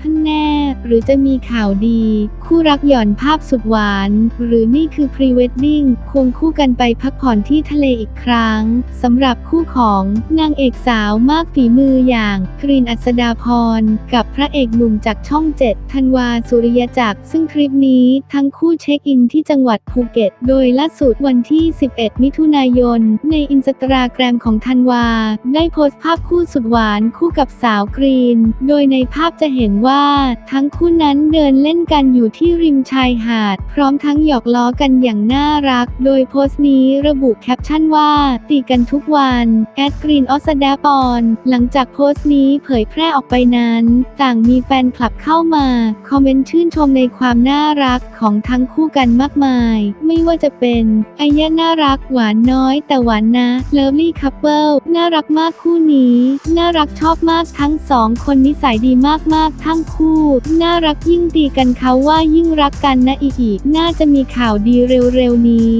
ท่านแน่ หรือจะมีข่าวดี คู่รักหย่อนภาพสุดหวาน หรือนี่คือพรีเวดดิ้งควงคู่กันไปพักผ่อนที่ทะเลอีกครั้งสำหรับคู่ของนางเอกสาวมากฝีมืออย่างกรีนอัศดาพร กับพระเอกหนุ่มจากช่องเจ็ดธันวาสุริยจักร ซึ่งคลิปนี้ทั้งคู่เช็คอินที่จังหวัดภูเก็ต โดยล่าสุดวันที่ 11 มิถุนายน ในอินสตาแกรมของธันวา ได้โพสต์ภาพคู่สุดหวานคู่กับสาวกรีน โดยในภาพจะเห็นว่าทั้งคู่นั้นเดินเล่นกันอยู่ที่ริมชายหาด พร้อมทั้งหยอกล้อกันอย่างน่ารัก โดยโพสต์นี้ระบุแคปชั่นว่า ตีกันทุกวันแอดกรีนออสดาปอนหลังจากโพสต์นี้เผยแพร่ออกไปนั้น ต่างมีแฟนคลับเข้ามา คอมเมนต์ชื่นชมในความน่ารักของทั้งคู่กันมากมาย ไม่ว่าจะเป็นอายะน่ารักหวานน้อยแต่หวานนะเลิฟลี่คัพเปิลน่ารักมากคู่นี้ น่ารักชอบมากทั้งสองคนนิสัยดีมากๆ ทั้งคู่น่ารักยิ่งตีกันเขาว่ายิ่งรักกันนะอีกน่าจะมีข่าวดีเร็วๆนี้